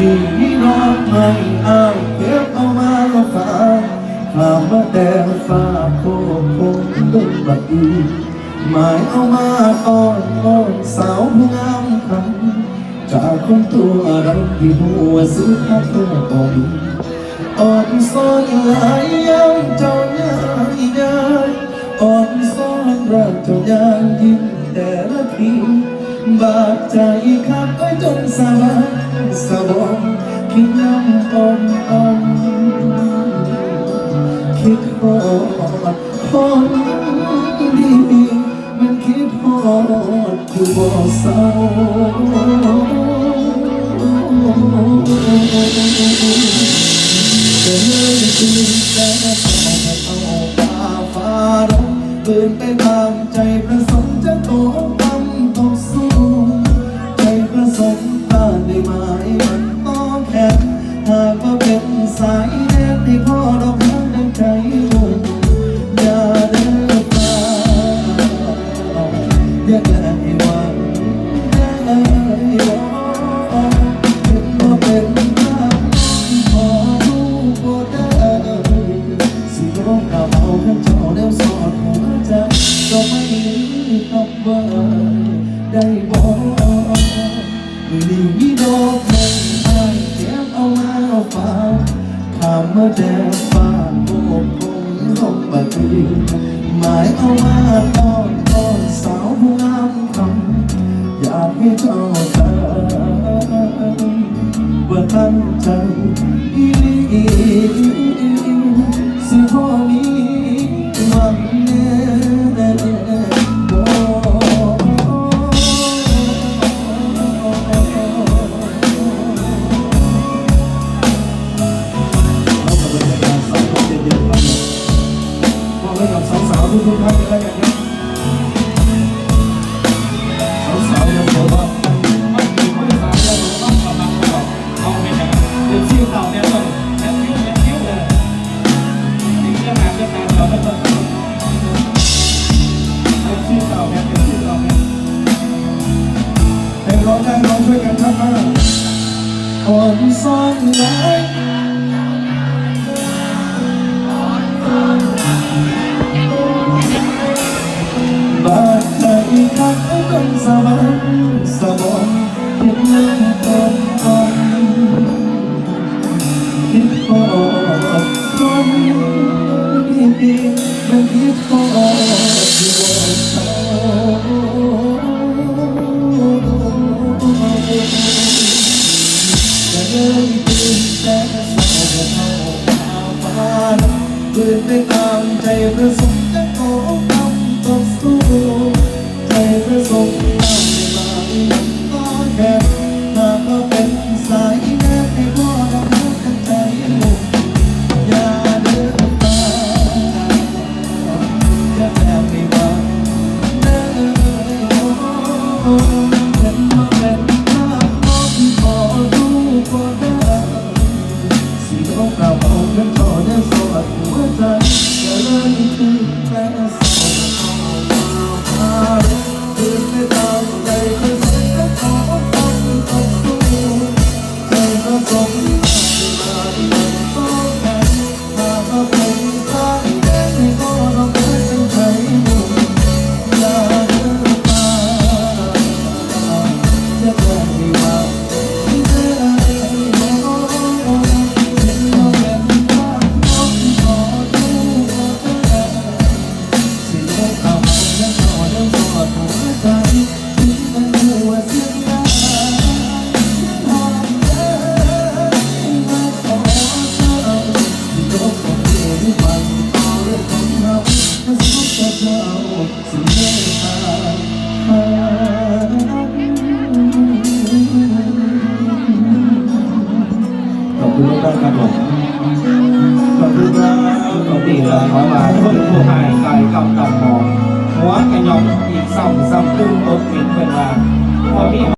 ดีนองไม่อาเก็บเอามาลฝากข้ามมาแต่ฟ้าโคงคงดุนบัดอีหมายเอามาอ้อนอ้อนสาวผู้งามคำจากคนตัวเราที่หัวซื้อข้าตัวอ่อนอ่อนซ้อนหลายยังเจ้าใหญ่ใหญ่อ่อนซ้อนรักเจ้าอย่างยิ่ง แต่ละทีบาดใจขับไว้จนสะบัดสะบอมคิดน้ำอมอมคิดหอดคนดีมันคิดหอดอยู่บ่เศร้าจะเลยตื่นแต่เอาเอาฟ้าร้องเดินไปตามใจประ ต้านได้ไหมมันต้องแข็งหากว่าเป็นสายแดนให้พ่อเราพังดังใจมุ่งอย่าเดินฟ้าอย่าได้หวังได้หวังเห็นว่าเป็นทางขอรู้บ่ได้สิร้องกับเอาข้างเจ้าแล้วสอดหัวใจก็ไม่ต้องเบิได้บอก มือนี้มีดอกไม้ไม้เก็บเอามาฝาฟ้ามมาแดดฟ้าโบกคงลงบัดนี้หมายเอามาตอนตอนสาวผู้งามคำอยากให้เจ้าเธอว่า กับสาวๆทุกท่านเลยแล้วกันครับสาวๆยังบอกว่ามันมีผู้โดยสารเราต้องกำลังบอกเอาไปไหนเป็นชื่อเต่าเนี่ยต้องแอนคิวแอนคิวเลยนี่เรื่องงานเรื่องงานเราต้องเชื่อเต่าเนี่ยเป็นชื่อเต่าเนี่ยให้ร้องได้ร้องช่วยกันครับมาอ่อนซ้อนไว้ คักไอ้คนสะบันสะบอมเห็นน้ำตนอ่อนคิดพอคนดีๆมันคิดพออยู่บ่เศร้าจเลยตื่นแต่เราเข้าฟ้าเดินไปตามใจประส สิเอากลับเอาเงินทอได้สวัสดิ์หัวใจจะเลยตื่นแต่สาวมา ครับผมขอบคุณครับขอบคุณคเรารับขอมาคนผู้หายกายกำตับหมองหัวกระยองอีกซ้ำซ้ำตึ้งตกปิดเป็นว่าพอมี